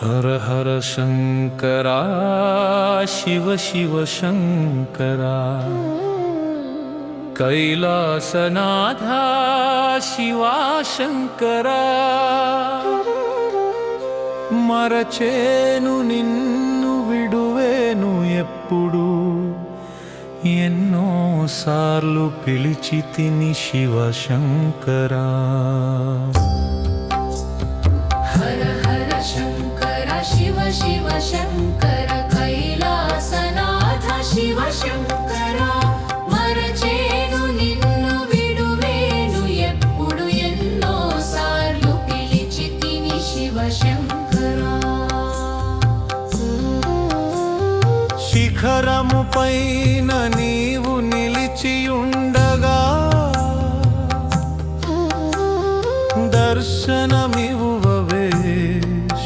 హర హర శంకరా శివ శివ శంకరా కైలాసనాథ శివా శంకరా మరచేను నిన్ను విడువేను ఎప్పుడు ఎన్నో సార్లు పిలిచి తిని శివ శివ శివ శంకర కైలాసనాథ శివ శంకర మరచేను నిన్ను విడువేను ఎప్పుడు ఎన్నో సార్లు పిలిచి తిని శివ శంకర శిఖరము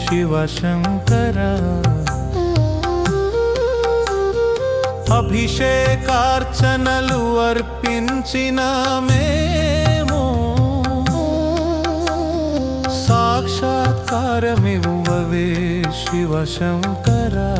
శివశంకర అభిషేకార్చనలు అర్పించిన మేము సాక్షాత్కారమివ్వవే శివశంకరా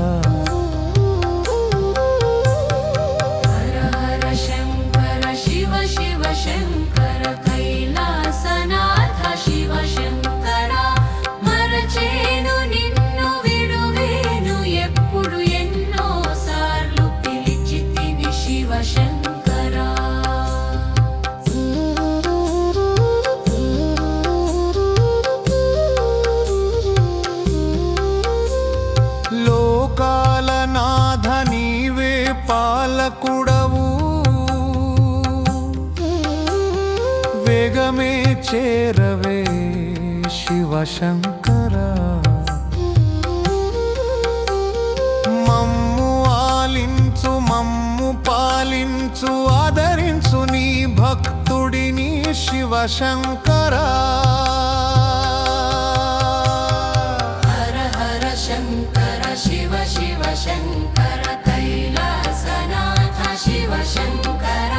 చేరవే శివశంకరా మమ్ము ఆలించు మమ్ము పాలించు ఆదరించు నీ భక్తుడిని శివశంకరా హర హర శంకర శివ శివ శంకర తైలాసనాథ శివ శంకర.